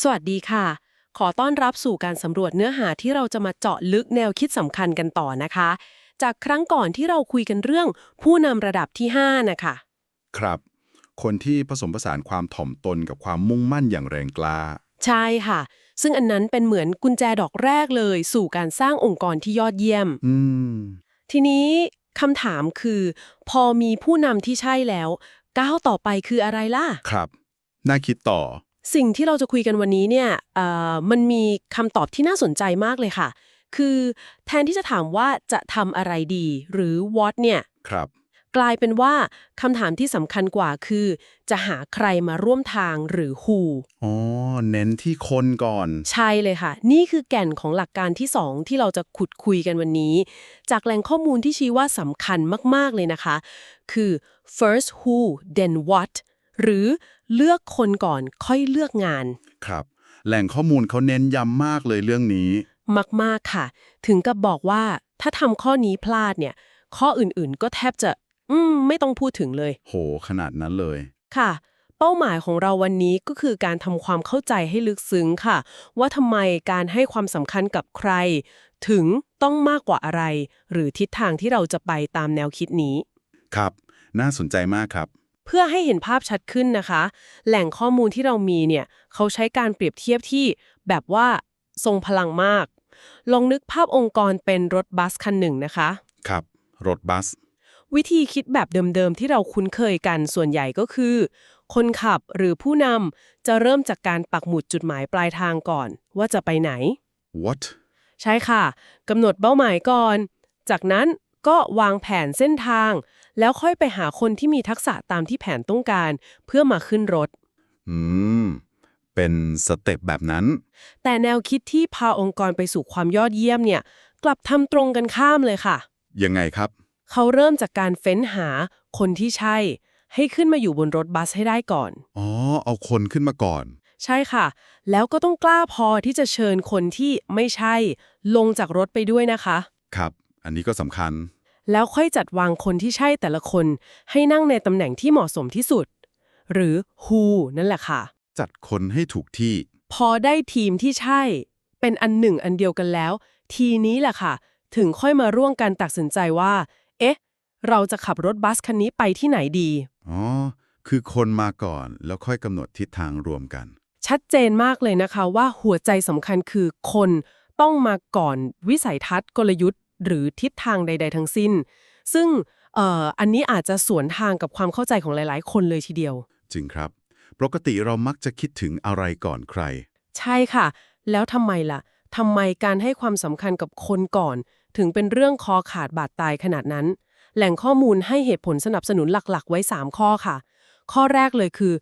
สวัสดีค่ะ ขอต้อนรับสู่การสำรวจเนื้อหาที่เราจะมาเจาะลึกแนวคิดสำคัญกันต่อนะคะ จากครั้งก่อนที่เราคุยกันเรื่องผู้นำระดับที่ 5 นะคะ ครับ คนที่ผสมผสานความถ่อมตนกับความมุ่งมั่นอย่างแรงกล้า ใช่ค่ะ ซึ่งอันนั้นเป็นเหมือนกุญแจดอกแรกเลย สู่การสร้างองค์กรที่ยอดเยี่ยม อืม ทีนี้คำถามคือ พอมีผู้นำที่ใช่แล้ว ก้าวต่อไปคืออะไรล่ะ ครับ น่าคิดต่อ สิ่งที่เราจะคุยกันวันนี้เนี่ยเอ่อมันมีคำตอบที่น่าสนใจมากเลยค่ะ คือแทนที่จะถามว่าจะทำอะไรดี หรือ what เนี่ยครับกลายเป็นว่าคำถามที่สำคัญกว่าคือ จะหาใครมาร่วมทางหรือ who อ๋อ เน้นที่คนก่อน ใช่เลยค่ะ นี่คือแก่นของหลักการที่2ที่เราจะขุดคุยกันวันนี้ จากแหล่งข้อมูลที่ชี้ว่าสำคัญมาก ๆ เลยนะคะ คือ first who then what หรือเลือกคนก่อนค่อยเลือกงาน ครับ แหล่งข้อมูลเขาเน้นย้ำมากเลยเรื่องนี้ มากๆค่ะ ถึงกับบอกว่าถ้าทำข้อนี้พลาดเนี่ย ข้ออื่นๆก็แทบจะ อืม ไม่ต้องพูดถึงเลย โห ขนาดนั้นเลย ค่ะ เป้าหมายของเราวันนี้ก็คือการทำความเข้าใจให้ลึกซึ้งค่ะ ว่าทำไมการให้ความสำคัญกับใคร ถึงต้องมากกว่าอะไร หรือทิศทางที่เราจะไปตามแนวคิดนี้ ครับ น่าสนใจมากครับ เพื่อให้เห็นภาพชัดขึ้นนะคะ แหล่งข้อมูลที่เรามีเนี่ยเขาใช้การเปรียบเทียบที่แบบว่าทรงพลังมาก ลองนึกภาพองค์กรเป็นรถบัสคันหนึ่งนะคะ ครับ รถบัส วิธีคิดแบบเดิมๆ ที่เราคุ้นเคยกันส่วนใหญ่ก็คือ คนขับหรือผู้นำจะเริ่มจากการปักหมุดจุดหมายปลายทางก่อน ว่าจะไปไหน what ใช่ค่ะกำหนดเป้าหมายก่อน จากนั้นก็วางแผนเส้นทาง แล้วค่อยไปหาคนที่มีทักษะตามที่แผนต้องการ เพื่อมาขึ้นรถ อืม เป็นสเต็ปแบบนั้น แต่แนวคิดที่พาองค์กรไปสู่ความยอดเยี่ยมเนี่ย กลับทำตรงกันข้ามเลยค่ะ ยังไงครับ เขาเริ่มจากการเฟ้นหาคนที่ใช่ ให้ขึ้นมาอยู่บนรถบัสให้ได้ก่อน อ๋อ เอาคนขึ้นมาก่อน ใช่ค่ะ แล้วก็ต้องกล้าพอที่จะเชิญคนที่ไม่ใช่ ลงจากรถไปด้วยนะคะ ครับ อันนี้ก็สำคัญ แล้วค่อยจัดวางคนที่ใช่แต่ละคนให้นั่งในตำแหน่งที่เหมาะสมที่สุด หรือ who นั่นแหละค่ะ จัดคนให้ถูกที่ พอได้ทีมที่ใช่ เป็นอันหนึ่งอันเดียวกันแล้ว ทีนี้แหละค่ะ ถึงค่อยมาร่วมกันตัดสินใจว่า เอ๊ะ เราจะขับรถบัสคันนี้ไปที่ไหนดี อ๋อ คือคนมาก่อนแล้วค่อยกำหนดทิศทางรวมกัน ชัดเจนมากเลยนะคะว่าหัวใจสำคัญคือคนต้องมาก่อนวิสัยทัศน์กลยุทธ์ หรือทิศทางใด ๆ ทั้งสิ้น ซึ่งเอ่ออันนี้อาจจะสวนทางกับความเข้าใจของหลาย ๆ คนเลยทีเดียว จริงครับ ปกติเรามักจะคิดถึงอะไรก่อนใคร ใช่ค่ะ แล้วทำไมล่ะทำไมการให้ความสำคัญกับคนก่อน ถึงเป็นเรื่องคอขาดบาดตายขนาดนั้น แหล่งข้อมูลให้เหตุผลสนับสนุนหลัก ๆ ไว้ 3 ข้อค่ะ ข้อแรกเลยคือ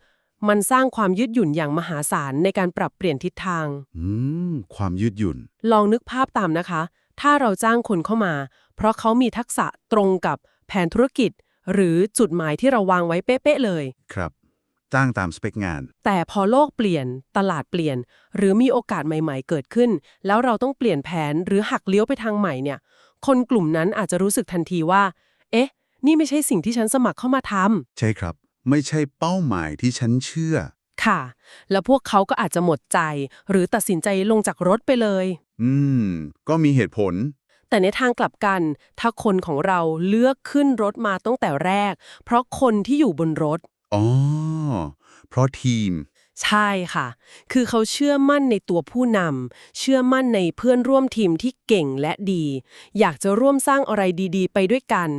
มันสร้างความยืดหยุ่นอย่างมหาศาลในการปรับเปลี่ยนทิศทาง อืม ความยืดหยุ่น ลองนึกภาพตามนะคะ ถ้าเราจ้างคนเข้ามา เพราะเขามีทักษะตรงกับแผนธุรกิจ หรือจุดหมายที่เราวางไว้เป๊ะๆเลย ครับ จ้างตามสเปคงาน แต่พอโลกเปลี่ยน ตลาดเปลี่ยน หรือมีโอกาสใหม่ๆ เกิดขึ้น แล้วเราต้องเปลี่ยนแผนหรือหักเลี้ยวไปทางใหม่เนี่ย คนกลุ่มนั้นอาจจะรู้สึกทันทีว่า เอ๊ะ นี่ไม่ใช่สิ่งที่ฉันสมัครเข้ามาทใช่ครับ ไม่ใช่เป้าหมายที่ฉันเชื่อำค่ะ แล้วพวกเขาก็อาจจะหมดใจ หรือตัดสินใจลงจากรถไปเลย อืม ก็มีเหตุผล แต่ในทางกลับกัน ถ้าคนของเราเลือกขึ้นรถมาตั้งแต่แรก เพราะคนที่อยู่บนรถ อ๋อ เพราะทีม ใช่ค่ะ คือเขาเชื่อมั่นในตัวผู้นำเชื่อมั่นในเพื่อนร่วมทีมที่เก่งและดี อยากจะร่วมสร้างอะไรดี ๆ ไปด้วยกัน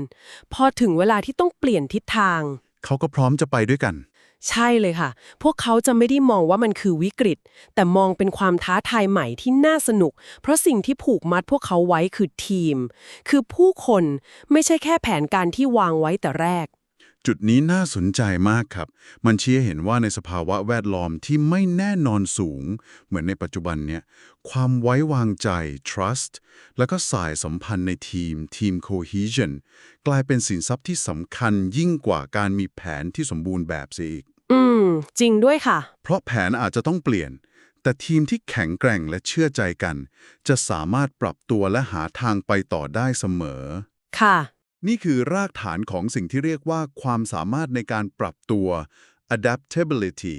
พอถึงเวลาที่ต้องเปลี่ยนทิศทาง เขาก็พร้อมจะไปด้วยกัน ใช่เลยค่ะ พวกเขาจะไม่ได้มองว่ามันคือวิกฤต แต่มองเป็นความท้าทายใหม่ที่น่าสนุก เพราะสิ่งที่ผูกมัดพวกเขาไว้คือทีม คือผู้คนไม่ใช่แค่แผนการที่วางไว้แต่แรก จุดนี้น่าสนใจมากครับ มันชี้ให้เห็นว่าในสภาวะแวดล้อมที่ไม่แน่นอนสูง เหมือนในปัจจุบันเนี่ย ความไว้วางใจ trust แล้วก็สายสัมพันธ์ในทีม ทีม cohesion กลายเป็นสินทรัพย์ที่สำคัญยิ่งกว่าการมีแผนที่สมบูรณ์แบบเสียอีก อืม จริงด้วยค่ะ เพราะแผนอาจจะต้องเปลี่ยน แต่ทีมที่แข็งแกร่งและเชื่อใจกัน จะสามารถปรับตัวและหาทางไปต่อได้เสมอ ค่ะ นี่คือรากฐานของสิ่งที่เรียกว่าความสามารถในการปรับตัว adaptability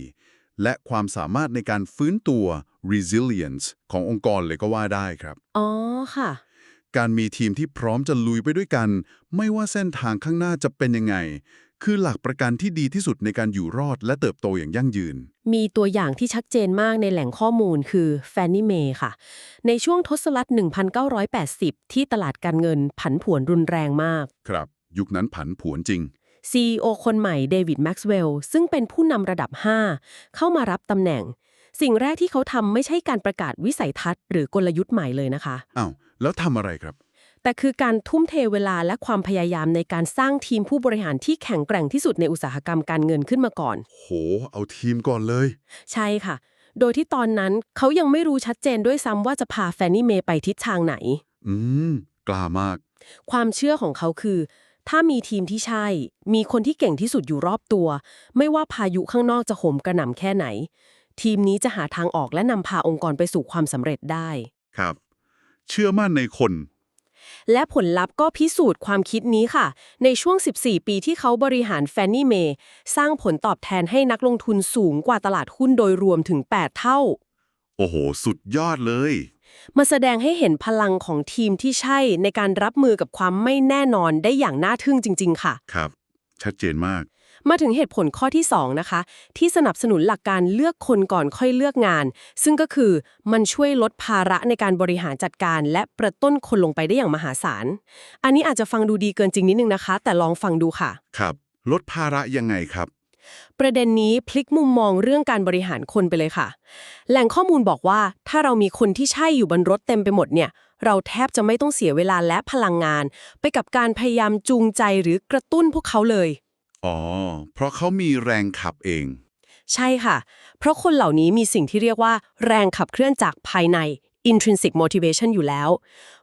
และความสามารถในการฟื้นตัว resilience ขององค์กรเลยก็ว่าได้ครับ อ๋อค่ะ การมีทีมที่พร้อมจะลุยไปด้วยกัน ไม่ว่าเส้นทางข้างหน้าจะเป็นยังไง คือหลักประกันที่ดีที่สุดในการอยู่รอดและเติบโตอย่างยั่งยืน มีตัวอย่างที่ชัดเจนมากในแหล่งข้อมูลคือแฟนนี่เมย์ค่ะ ในช่วงทศวรรษ 1980 ที่ตลาดการเงินผันผวนรุนแรงมาก ครับ ยุคนั้นผันผวนจริง CEO คนใหม่เดวิดแม็กซ์เวลล์ซึ่งเป็นผู้นำระดับ 5 เข้ามารับตำแหน่ง สิ่งแรกที่เขาทำไม่ใช่การประกาศวิสัยทัศน์หรือกลยุทธ์ใหม่เลยนะคะ อ้าว แล้วทำอะไรครับ แต่คือการทุ่มเทเวลาและความพยายามในการสร้างทีมผู้บริหารที่แข็งแกร่งที่สุดในอุตสาหกรรมการเงินขึ้นมาก่อน โห เอาทีมก่อนเลย ใช่ค่ะ โดยที่ตอนนั้นเขายังไม่รู้ชัดเจนด้วยซ้ำว่าจะพาแฟนนี่เมย์ไปทิศทางไหน อืม กล้ามาก ความเชื่อของเขาคือ ถ้ามีทีมที่ใช่ มีคนที่เก่งที่สุดอยู่รอบตัว ไม่ว่าพายุข้างนอกจะโหมกระหน่ำแค่ไหน ทีมนี้จะหาทางออกและนำพาองค์กรไปสู่ความสำเร็จได้ ครับ เชื่อมั่นในคน และผลลัพธ์ก็พิสูจน์ความคิดนี้ค่ะ ในช่วง 14 ปีที่เขาบริหารแฟนนี่เมย์สร้างผลตอบแทนให้นักลงทุนสูงกว่าตลาดหุ้นโดยรวมถึง 8 เท่า โอ้โห สุดยอดเลย มาแสดงให้เห็นพลังของทีมที่ใช่ในการรับมือกับความไม่แน่นอนได้อย่างน่าทึ่งจริง ๆ ค่ะ ครับ ชัดเจนมาก มาถึงเหตุผลข้อที่ 2 นะคะ ที่สนับสนุนหลักการเลือกคนก่อนค่อยเลือกงาน ซึ่งก็คือมันช่วยลดภาระในการบริหารจัดการ และประต้นคนลงไปได้อย่างมหาศาล อันนี้อาจจะฟังดูดีเกินจริงนิดนึงนะคะ แต่ลองฟังดูค่ะ ครับ ลดภาระยังไงครับ ประเด็นนี้พลิกมุมมองเรื่องการบริหารคนไปเลยค่ะ แหล่งข้อมูลบอกว่าถ้าเรามีคนที่ใช่อยู่บนรถเต็มไปหมดเนี่ยเราแทบจะไม่ต้องเสียเวลาและพลังงาน ไปกับการพยายามจูงใจหรือกระตุ้นพวกเขาเลย อ๋อ เพราะเขามีแรงขับเอง ใช่ค่ะ เพราะคนเหล่านี้มีสิ่งที่เรียกว่า แรงขับเคลื่อนจากภายใน intrinsic motivation อยู่แล้ว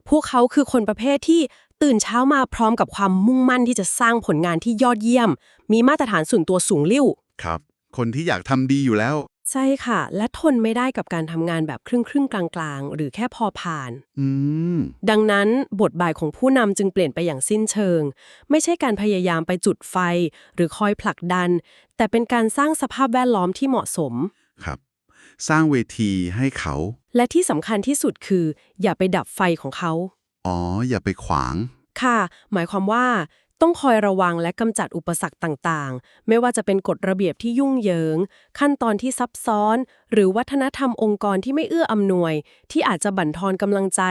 พวกเขาคือคนประเภทที่ตื่นเช้ามาพร้อมกับความมุ่งมั่นที่จะสร้างผลงานที่ยอดเยี่ยม มีมาตรฐานส่วนตัวสูงลิ่ว ครับ คนที่อยากทำดีอยู่แล้ว ใช่ค่ะ และทนไม่ได้กับการทำงานแบบครึ่งครึ่งๆกลางๆ หรือแค่พอผ่าน อืม ดังนั้นบทบาทของผู้นำจึงเปลี่ยนไปอย่างสิ้นเชิง ไม่ใช่การพยายามไปจุดไฟ หรือคอยผลักดัน แต่เป็นการสร้างสภาพแวดล้อมที่เหมาะสม ครับ สร้างเวทีให้เขา และที่สำคัญที่สุดคือ อย่าไปดับไฟของเขา อ๋อ อย่าไปขวาง ค่ะ หมายความว่า ต้องคอยระวังและกำจัดอุปสรรคต่างๆ ไม่ว่าจะเป็นกฎระเบียบที่ยุ่งเหยิง ขั้นตอนที่ซับซ้อน หรือวัฒนธรรมองค์กรที่ไม่เอื้ออำนวย ที่อาจจะบั่นทอนกำลังใจ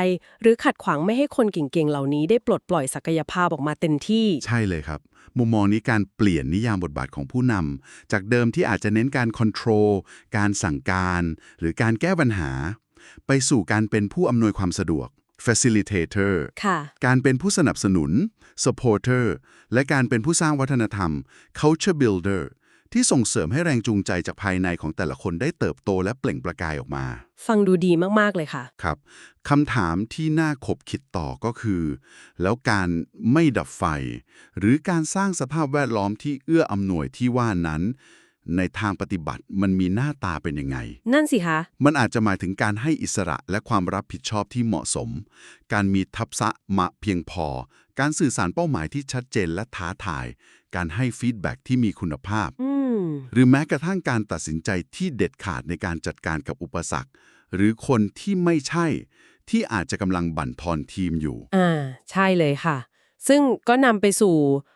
หรือขัดขวางไม่ให้คนเก่งๆ เหล่านี้ได้ปลดปล่อยศักยภาพออกมาเต็มที่ ใช่เลยครับ มุมมองนี้การเปลี่ยนนิยามบทบาทของผู้นำจากเดิมที่อาจจะเน้นการค o n t r o l การสั่งการ หรือการแก้ปัญหา ไปสู่การเป็นผู้อำนวยความสะดวก facilitator ค่ะการเป็นผู้สนับสนุน supporter และการเป็นผู้สร้างวัฒนธรรม culture builder ที่ส่งเสริมให้แรงจูงใจจากภายในของแต่ละคนได้เติบโตและเปล่งประกายออกมา ฟังดูดีมาก ๆ เลยค่ะ ครับคำถามที่น่าขบคิดต่อก็คือ แล้วการไม่ดับไฟ หรือการสร้างสภาพแวดล้อมที่เอื้ออำนวยที่ว่านั้น ในทางปฏิบัติมันมีหน้าตาเป็นยังไง นั่นสิคะ มันอาจจะหมายถึงการให้อิสระและความรับผิดชอบที่เหมาะสม การมีทักษะมะเพียงพอ การสื่อสารเป้าหมายที่ชัดเจนและท้าทาย การให้ฟีดแบ็กที่มีคุณภาพอืมหรือแม้กระทั่งการตัดสินใจที่เด็ดขาดในการจัดการกับอุปสรรค หรือคนที่ไม่ใช่ ที่อาจจะกำลังบั่นทอนทีมอยู่ อ่า ใช่เลยค่ะ ซึ่งก็นำไปสู่เอ่อ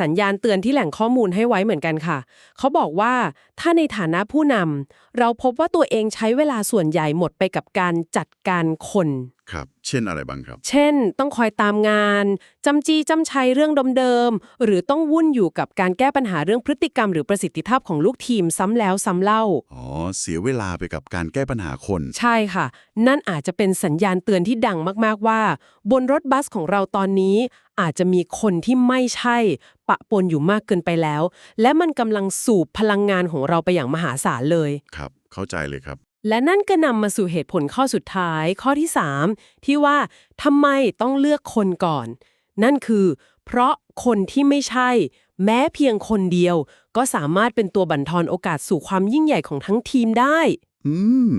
สัญญาณเตือนที่แหล่งข้อมูลให้ไว้เหมือนกันค่ะ เขาบอกว่าถ้าในฐานะผู้นำเราพบว่าตัวเองใช้เวลาส่วนใหญ่หมดไปกับการจัดการคน ครับ เช่นอะไรบ้างครับ เช่น ต้องคอยตามงานจำจีจำชัยเรื่องเดิมๆหรือต้องวุ่นอยู่กับการแก้ปัญหาเรื่องพฤติกรรม หรือประสิทธิภาพของลูกทีมซ้ำแล้วซ้ำเล่า อ๋อ เสียเวลาไปกับการแก้ปัญหาคน ใช่ค่ะ นั่นอาจจะเป็นสัญญาณเตือนที่ดังมากๆว่า บนรถบัสของเราตอนนี้อาจจะมีคนที่ไม่ใช่ ปะปนอยู่มากเกินไปแล้ว และมันกำลังสูบพลังงานของเราไปอย่างมหาศาลเลย ครับ เข้าใจเลยครับ และนั่นก็นำมาสู่เหตุผลข้อสุดท้าย ข้อที่ 3 ที่ว่าทำไมต้องเลือกคนก่อน นั่นคือ เพราะคนที่ไม่ใช่ แม้เพียงคนเดียว ก็สามารถเป็นตัวบั่นทอนโอกาสสู่ความยิ่งใหญ่ของทั้งทีมได้ อืม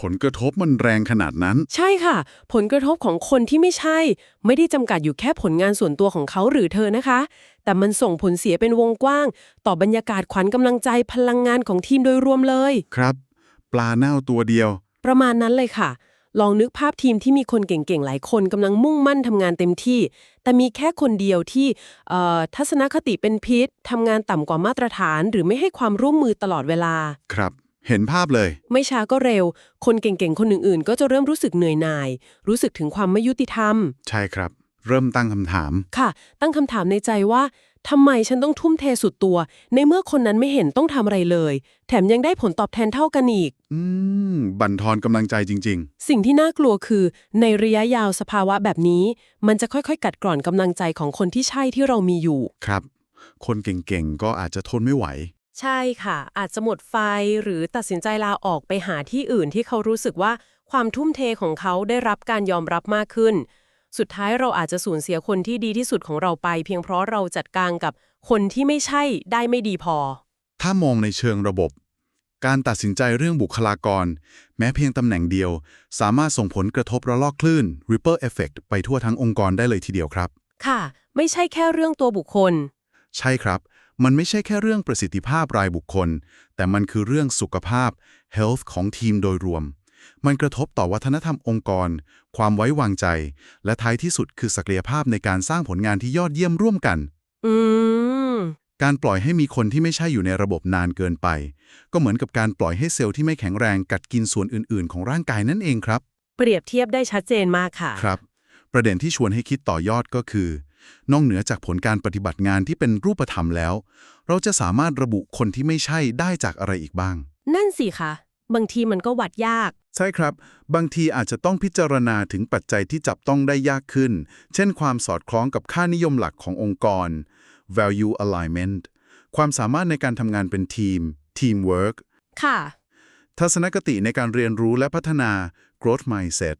ผลกระทบมันแรงขนาดนั้น ใช่ค่ะ ผลกระทบของคนที่ไม่ใช่ ไม่ได้จำกัดอยู่แค่ผลงานส่วนตัวของเขาหรือเธอนะคะ แต่มันส่งผลเสียเป็นวงกว้าง ต่อบรรยากาศขวัญกำลังใจพลังงานของทีมโดยรวมเลย ครับ ปลาเน่าตัวเดียว ประมาณนั้นเลยค่ะ ลองนึกภาพทีมที่มีคนเก่งๆ หลายคนกำลังมุ่งมั่นทำงานเต็มที่ แต่มีแค่คนเดียวที่เอ่อทัศนคติเป็นพิษทำงานต่ำกว่ามาตรฐาน หรือไม่ให้ความร่วมมือตลอดเวลา ครับ เห็นภาพเลย ไม่ช้าก็เร็ว คนเก่งๆ คนอื่นๆ ก็จะเริ่มรู้สึกเหนื่อยหน่าย รู้สึกถึงความไม่ยุติธรรม ใช่ครับ เริ่มตั้งคำถาม ค่ะ ตั้งคำถามในใจว่าทำไมฉันต้องทุ่มเทสุดตัว ในเมื่อคนนั้นไม่เห็นต้องทำอะไรเลย แถมยังได้ผลตอบแทนเท่ากันอีก อืม บั่นทอนกำลังใจจริง สิ่งที่น่ากลัวคือ ในระยะยาวสภาวะแบบนี้ มันจะค่อยๆ กัดกร่อนกำลังใจของคนที่ใช่ที่เรามีอยู่ ๆ ครับ คนเก่งๆ ก็อาจจะทนไม่ไหว ใช่ค่ะ อาจจะหมดไฟหรือตัดสินใจลาออกไปหาที่อื่นที่เขารู้สึกว่าความทุ่มเทของเขาได้รับการยอมรับมากขึ้น สุดท้ายเราอาจจะสูญเสียคนที่ดีที่สุดของเราไป เพียงเพราะเราจัดการกับคนที่ไม่ใช่ได้ไม่ดีพอ ถ้ามองในเชิงระบบ การตัดสินใจเรื่องบุคลากร แม้เพียงตำแหน่งเดียว สามารถส่งผลกระทบระลอกคลื่น ripple effect ไปทั่วทั้งองค์กรได้เลยทีเดียวครับ ค่ะ ไม่ใช่แค่เรื่องตัวบุคคล ใช่ครับ มันไม่ใช่แค่เรื่องประสิทธิภาพรายบุคคล แต่มันคือเรื่องสุขภาพ health ของทีมโดยรวม มันกระทบต่อวัฒนธรรมองค์กร ความไว้วางใจ และท้ายที่สุดคือศักยภาพในการสร้างผลงานที่ยอดเยี่ยมร่วมกัน อืม การปล่อยให้มีคนที่ไม่ใช่อยู่ในระบบนานเกินไป ก็เหมือนกับการปล่อยให้เซลล์ที่ไม่แข็งแรงกัดกินส่วนอื่น ๆ ของร่างกายนั่นเองครับ เปรียบเทียบได้ชัดเจนมากค่ะ ครับ ประเด็นที่ชวนให้คิดต่อยอดก็คือ นอกเหนือจากผลการปฏิบัติงานที่เป็นรูปธรรมแล้ว เราจะสามารถระบุคนที่ไม่ใช่ได้จากอะไรอีกบ้าง นั่นสิคะ บางทีมันก็วัดยาก ใช่ครับ บางทีอาจจะต้องพิจารณาถึงปัจจัยที่จับต้องได้ยากขึ้น เช่น ความสอดคล้องกับค่านิยมหลักขององค์กร value alignment ความสามารถในการทำงานเป็นทีม teamwork ค่ะ ทัศนคติในการเรียนรู้และพัฒนา growth mindset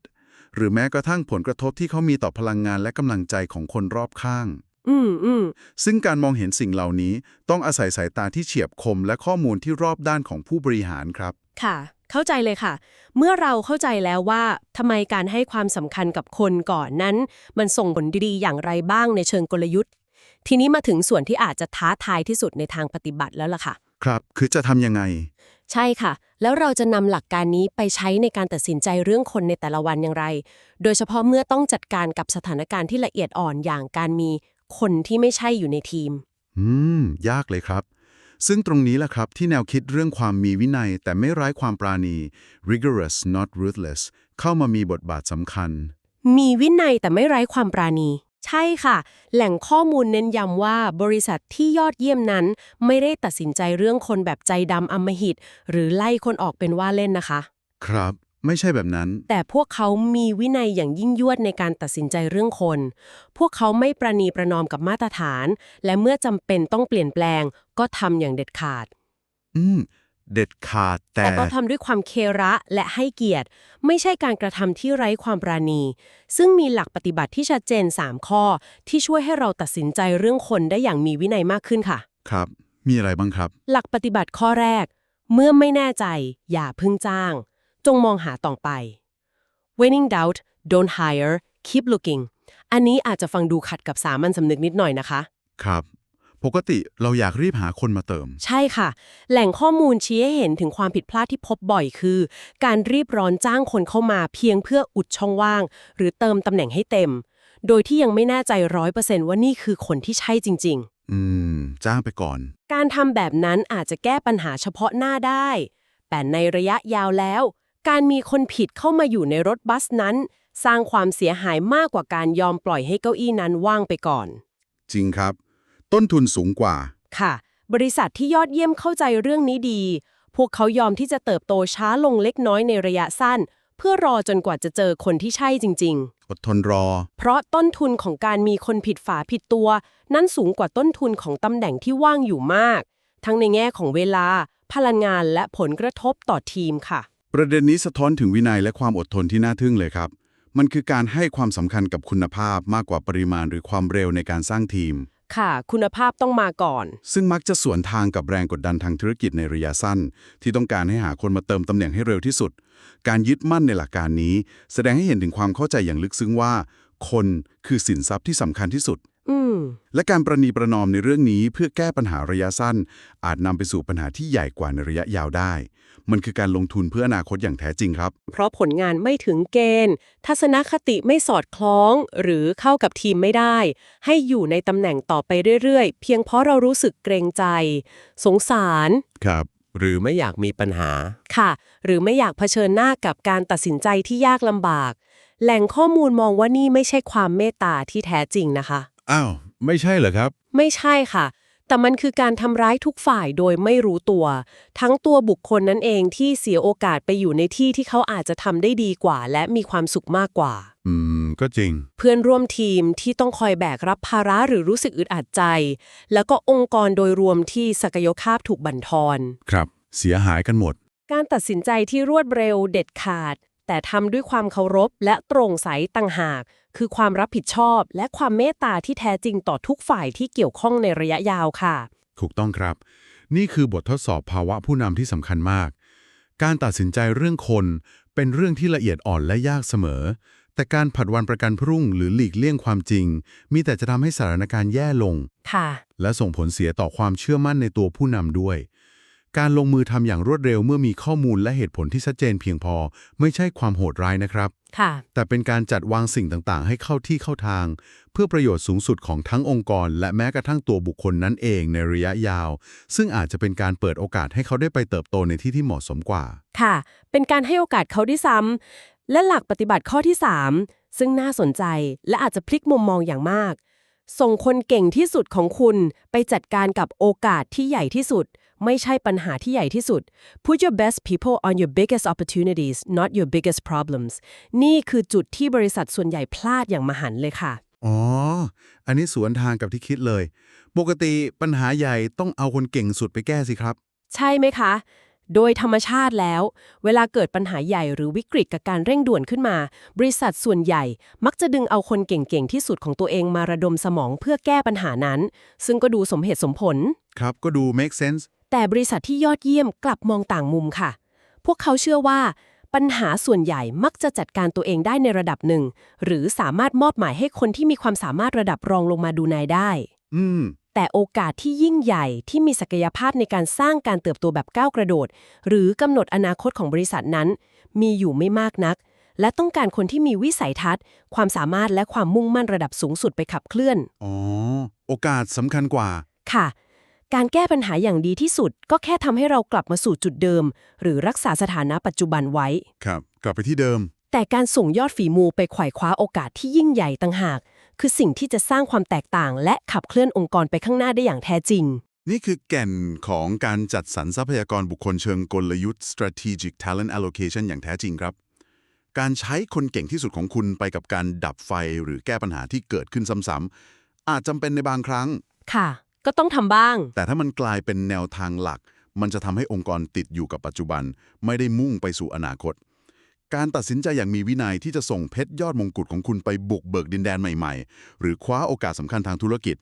หรือแม้กระทั่งผลกระทบที่เขามีต่อพลังงานและกำลังใจของคนรอบข้าง อืมอืมซึ่งการมองเห็นสิ่งเหล่านี้ต้องอาศัยสายตาที่เฉียบคมและข้อมูลที่รอบด้านของผู้บริหารครับ ค่ะ เข้าใจเลยค่ะ เมื่อเราเข้าใจแล้วว่าทำไมการให้ความสำคัญกับคนก่อนนั้น มันส่งผลดีๆอย่างไรบ้างในเชิงกลยุทธ์ ทีนี้มาถึงส่วนที่อาจจะท้าทายที่สุดในทางปฏิบัติแล้วล่ะค่ะ ครับ คือจะทำยังไง ใช่ค่ะ แล้วเราจะนำหลักการนี้ไปใช้ในการตัดสินใจเรื่องคนในแต่ละวันอย่างไร โดยเฉพาะเมื่อต้องจัดการกับสถานการณ์ที่ละเอียดอ่อนอย่างการมีคนที่ไม่ใช่อยู่ในทีม อืม ยากเลยครับ ซึ่งตรงนี้แหละครับที่แนวคิดเรื่องความมีวินัย แต่ไม่ร้ายความปราณี rigorous not ruthless เข้ามามีบทบาทสำคัญ มีวินัยแต่ไม่ไร้ความปราณี ใช่ค่ะ แหล่งข้อมูลเน้นย้ำว่าบริษัทที่ยอดเยี่ยมนั้น ไม่ได้ตัดสินใจเรื่องคนแบบใจดำอำมหิต หรือไล่คนออกเป็นว่าเล่นนะคะ ครับ ไม่ใช่แบบนั้น แต่พวกเขามีวินัยอย่างยิ่งยวดในการตัดสินใจเรื่องคน พวกเขาไม่ประนีประนอมกับมาตรฐาน และเมื่อจำเป็นต้องเปลี่ยนแปลง ก็ทำอย่างเด็ดขาด อืม เด็ดขาดแต่แต่ต้องทำด้วยความเคระและให้เกียรติ ไม่ใช่การกระทำที่ไร้ความปราณี ซึ่งมีหลักปฏิบัติที่ชัดเจน 3 ข้อ ที่ช่วยให้เราตัดสินใจเรื่องคนได้อย่างมีวินัยมากขึ้นค่ะ ครับ มีอะไรบ้างครับ หลักปฏิบัติข้อแรก เมื่อไม่แน่ใจ อย่าเพึ่งจ้าง จงมองหาต่อไป When in doubt don't hire keep looking อันนี้อาจจะฟังดูขัดกับสามัญสำนึกนิดหน่อยนะคะ ครับ ปกติเราอยากรีบหาคนมาเติม ใช่ค่ะ แหล่งข้อมูลชี้ให้เห็นถึงความผิดพลาดที่พบบ่อยคือ การรีบร้อนจ้างคนเข้ามาเพียงเพื่ออุดช่องว่าง หรือเติมตำแหน่งให้เต็ม โดยที่ยังไม่แน่ใจร้อยเปอร์เซนต์ว่านี่คือคนที่ใช่จริงอืม จ้างไปก่อนๆการทำแบบนั้นอาจจะแก้ปัญหาเฉพาะหน้าได้ แต่ในระยะยาวแล้ว การมีคนผิดเข้ามาอยู่ในรถบัสนั้น สร้างความเสียหายมากกว่าการยอมปล่อยให้เก้าอี้นั้นว่างไปก่อน จริงครับ ต้นทุนสูงกว่า ค่ะ บริษัทที่ยอดเยี่ยมเข้าใจเรื่องนี้ดี พวกเขายอมที่จะเติบโตช้าลงเล็กน้อยในระยะสั้น เพื่อรอจนกว่าจะเจอคนที่ใช่จริงอดทนรอๆเพราะต้นทุนของการมีคนผิดฝาผิดตัว นั้นสูงกว่าต้นทุนของตำแหน่งที่ว่างอยู่มาก ทั้งในแง่ของเวลา พลังงานและผลกระทบต่อทีมค่ะ ประเด็นนี้สะท้อนถึงวินัยและความอดทนที่น่าทึ่งเลยครับ มันคือการให้ความสำคัญกับคุณภาพมากกว่าปริมาณหรือความเร็วในการสร้างทีม ค่ะ คุณภาพต้องมาก่อน ซึ่งมักจะสวนทางกับแรงกดดันทางธุรกิจในระยะสั้น ที่ต้องการให้หาคนมาเติมตำแหน่งให้เร็วที่สุด การยึดมั่นในหลักการนี้ แสดงให้เห็นถึงความเข้าใจอย่างลึกซึ้งว่า คนคือสินทรัพย์ที่สำคัญที่สุด และการประนีประนอมในเรื่องนี้เพื่อแก้ปัญหาระยะสั้น อาจนำไปสู่ปัญหาที่ใหญ่กว่าในระยะยาวได้ มันคือการลงทุนเพื่ออนาคตอย่างแท้จริงครับ เพราะผลงานไม่ถึงเกณฑ์ ทัศนคติไม่สอดคล้อง หรือเข้ากับทีมไม่ได้ ให้อยู่ในตำแหน่งต่อไปเรื่อยๆ เพียงเพราะเรารู้สึกเกรงใจ สงสาร ครับหรือไม่อยากมีปัญหา ค่ะ หรือไม่อยากเผชิญหน้ากับการตัดสินใจที่ยากลำบาก แหล่งข้อมูลมองว่านี่ไม่ใช่ความเมตตาที่แท้จริงนะคะ อ้าว ไม่ใช่เหรอครับ ไม่ใช่ค่ะ แต่มันคือการทำร้ายทุกฝ่ายโดยไม่รู้ตัว ทั้งตัวบุคคลนั้นเองที่เสียโอกาสไปอยู่ในที่ที่เขาอาจจะทำได้ดีกว่า และมีความสุขมากกว่า อืม ก็จริง เพื่อนร่วมทีมที่ต้องคอยแบกรับภาระหรือรู้สึกอึดอัดใจ แล้วก็องค์กรโดยรวมที่ศักยภาพถูกบั่นทอน ครับ เสียหายกันหมด การตัดสินใจที่รวดเร็วเด็ดขาด แต่ทำด้วยความเคารพและโปร่งใสต่างหาก คือความรับผิดชอบ และความเมตตาที่แท้จริงต่อทุกฝ่ายที่เกี่ยวข้องในระยะยาวค่ะ ถูกต้องครับ นี่คือบททดสอบภาวะผู้นำที่สำคัญมาก การตัดสินใจเรื่องคนเป็นเรื่องที่ละเอียดอ่อนและยากเสมอ แต่การผัดวันประกันพรุ่งหรือหลีกเลี่ยงความจริง มีแต่จะทำให้สถานการณ์แย่ลง ค่ะ และส่งผลเสียต่อความเชื่อมั่นในตัวผู้นำด้วย การลงมือทำอย่างรวดเร็วเมื่อมีข้อมูลและเหตุผลที่ชัดเจนเพียงพอ ไม่ใช่ความโหดร้ายนะครับ ค่ะ แต่เป็นการจัดวางสิ่งต่างๆ ให้เข้าที่เข้าทาง เพื่อประโยชน์สูงสุดของทั้งองค์กร และแม้กระทั่งตัวบุคคลนั้นเองในระยะยาว ซึ่งอาจจะเป็นการเปิดโอกาสให้เขาได้ไปเติบโตในที่ที่เหมาะสมกว่า ค่ะ เป็นการให้โอกาสเขาที่ซ้ำและหลักปฏิบัติข้อที่ 3 ซึ่งน่าสนใจและอาจจะพลิกมุมมองอย่างมาก ส่งคนเก่งที่สุดของคุณไปจัดการกับโอกาสที่ใหญ่ที่สุด ไม่ใช่ปัญหาที่ใหญ่ที่สุด Put your best people on your biggest opportunities not your biggest problems นี่คือจุดที่บริษัทส่วนใหญ่พลาดอย่างมหันต์เลยค่ะ อ๋อ อันนี้สวนทางกับที่คิดเลย ปกติปัญหาใหญ่ต้องเอาคนเก่งสุดไปแก้สิครับ ใช่ไหมคะ โดยธรรมชาติแล้ว เวลาเกิดปัญหาใหญ่หรือวิกฤตกับการเร่งด่วนขึ้นมา บริษัทส่วนใหญ่ มักจะดึงเอาคนเก่งๆที่สุดของตัวเองมาระดมสมองเพื่อแก้ปัญหานั้น ซึ่งก็ดูสมเหตุสมผล ครับก็ดู make sense แต่บริษัทที่ยอดเยี่ยมกลับมองต่างมุมค่ะ พวกเขาเชื่อว่า ปัญหาส่วนใหญ่มักจะจัดการตัวเองได้ในระดับหนึ่ง หรือสามารถมอบหมายให้คนที่มีความสามารถระดับรองลงมาดูนายได้ อืม แต่โอกาสที่ยิ่งใหญ่ที่มีศักยภาพในการสร้างการเติบโตแบบก้าวกระโดด หรือกำหนดอนาคตของบริษัทนั้น มีอยู่ไม่มากนัก และต้องการคนที่มีวิสัยทัศน์ ความสามารถและความมุ่งมั่นระดับสูงสุดไปขับเคลื่อน อ๋อ โอกาสสำคัญกว่า ค่ะ การแก้ปัญหาอย่างดีที่สุด ก็แค่ทำให้เรากลับมาสู่จุดเดิม หรือรักษาสถานะปัจจุบันไว้ ครับ กลับไปที่เดิม แต่การส่งยอดฝีมือไปไขว่คว้าโอกาสที่ยิ่งใหญ่ต่างหาก คือสิ่งที่จะสร้างความแตกต่าง และขับเคลื่อนองค์กรไปข้างหน้าได้อย่างแท้จริง นี่คือแก่นของการจัดสรรทรัพยากรบุคคลเชิงกลยุทธ์ strategic talent allocation อย่างแท้จริงครับ การใช้คนเก่งที่สุดของคุณไปกับการดับไฟหรือแก้ปัญหาที่เกิดขึ้นซ้ำๆอาจจำเป็นในบางครั้ง ค่ะ ก็ต้องทำบ้าง แต่ถ้ามันกลายเป็นแนวทางหลัก มันจะทำให้องค์กรติดอยู่กับปัจจุบัน ไม่ได้มุ่งไปสู่อนาคต การตัดสินใจอย่างมีวินัยที่จะส่งเพชรยอดมงกุฎของคุณไปบุกเบิกดินแดนใหม่ๆ หรือคว้าโอกาสสำคัญทางธุรกิจ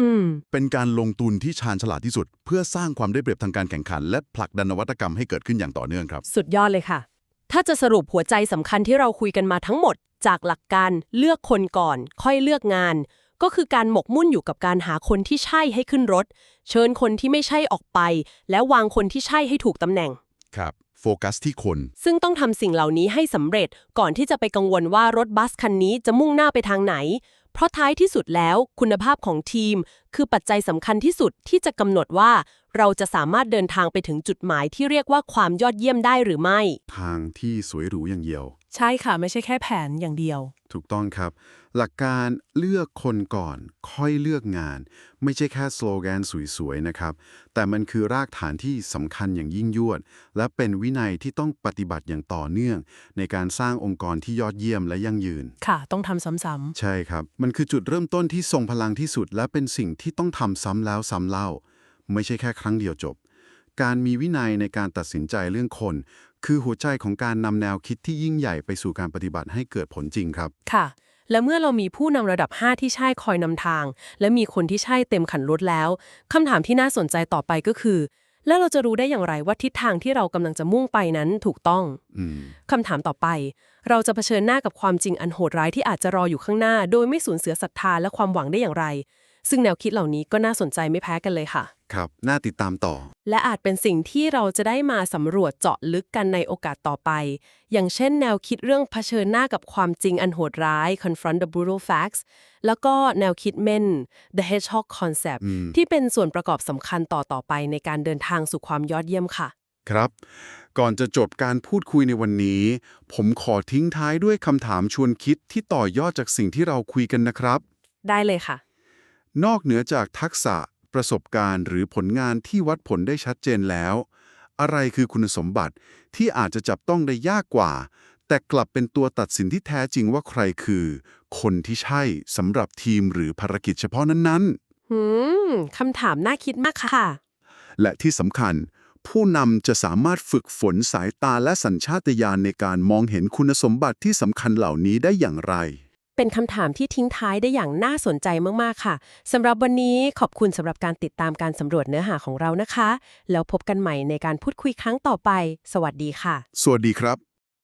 อืมเป็นการลงทุนที่ชาญฉลาดที่สุด เพื่อสร้างความได้เปรียบทางการแข่งขัน และผลักดันนวัตกรรมให้เกิดขึ้นอย่างต่อเนื่องครับ สุดยอดเลยค่ะ ถ้าจะสรุปหัวใจสำคัญที่เราคุยกันมาทั้งหมด จากหลักการเลือกคนก่อน ค่อยเลือกงาน ก็คือการหมกมุ่นอยู่กับการหาคนที่ใช่ให้ขึ้นรถ เชิญคนที่ไม่ใช่ออกไป และวางคนที่ใช่ให้ถูกตำแหน่ง ครับโฟกัสที่คน ซึ่งต้องทำสิ่งเหล่านี้ให้สำเร็จก่อนที่จะไปกังวลว่ารถบัสคันนี้จะมุ่งหน้าไปทางไหน เพราะท้ายที่สุดแล้วคุณภาพของทีม คือปัจจัยสำคัญที่สุดที่จะกำหนดว่า เราจะสามารถเดินทางไปถึงจุดหมายที่เรียกว่าความยอดเยี่ยมได้หรือไม่ ทางที่สวยหรูอย่างเดียว ใช่ค่ะ ไม่ใช่แค่แผนอย่างเดียว ถูกต้องครับ หลักการเลือกคนก่อน ค่อยเลือกงาน ไม่ใช่แค่สโลแกนสวยๆนะครับ แต่มันคือรากฐานที่สำคัญอย่างยิ่งยวด และเป็นวินัยที่ต้องปฏิบัติอย่างต่อเนื่อง ในการสร้างองค์กรที่ยอดเยี่ยมและยั่งยืน ค่ะ ต้องทำซ้ำใช่ครับ มันคือจุดเริ่มต้นที่ทรงพลังที่สุด และเป็นสิ่งที่ต้องทำซ้ำแล้วซ้ำเล่า ไม่ใช่แค่ครั้งเดียวจบ การมีวินัยในการตัดสินใจเรื่องคน คือหัวใจของการนำแนวคิดที่ยิ่งใหญ่ไปสู่การปฏิบัติให้เกิดผลจริงครับๆค่ะ และเมื่อเรามีผู้นำระดับ 5 ที่ใช่คอยนำทาง และมีคนที่ใช่เต็มขันรถแล้วคำถามที่น่าสนใจต่อไปก็คือ แล้วเราจะรู้ได้อย่างไรว่าทิศทางที่เรากำลังจะมุ่งไปนั้นถูกต้องอืมคำถามต่อไป เราจะเผชิญหน้ากับความจริงอันโหดร้ายที่อาจจะรออยู่ข้างหน้า โดยไม่สูญเสียศรัทธาและความหวังได้อย่างไร ซึ่งแนวคิดเหล่านี้ก็น่าสนใจไม่แพ้กันเลยค่ะ ครับ น่าติดตามต่อ และอาจเป็นสิ่งที่เราจะได้มาสำรวจเจาะลึกกันในโอกาสต่อไป อย่างเช่นแนวคิดเรื่องเผชิญหน้ากับความจริงอันโหดร้าย confront the brutal facts แล้วก็แนวคิดเม่น the hedgehog concept อืมที่เป็นส่วนประกอบสำคัญต่อต่อไปในการเดินทางสู่ความยอดเยี่ยมค่ะ ครับ ก่อนจะจบการพูดคุยในวันนี้ ผมขอทิ้งท้ายด้วยคำถามชวนคิดที่ต่อยอดจากสิ่งที่เราคุยกันนะครับ ได้เลยค่ะ นอกเหนือจากทักษะ ประสบการณ์หรือผลงานที่วัดผลได้ชัดเจนแล้ว อะไรคือคุณสมบัติที่อาจจะจับต้องได้ยากกว่า แต่กลับเป็นตัวตัดสินที่แท้จริงว่าใครคือ คนที่ใช่สำหรับทีมหรือภารกิจเฉพาะนั้นหืมคำถามน่าคิดมากค่ะๆและที่สำคัญ ผู้นำจะสามารถฝึกฝนสายตาและสัญชาตญาณในการมองเห็นคุณสมบัติที่สำคัญเหล่านี้ได้อย่างไร เป็นคำถามที่ทิ้งท้ายได้อย่างน่าสนใจมาก ๆ ค่ะสำหรับวันนี้ขอบคุณสำหรับการติดตามการสำรวจเนื้อหาของเรานะคะ แล้วพบกันใหม่ในการพูดคุยครั้งต่อไป สวัสดีค่ะ สวัสดีครับ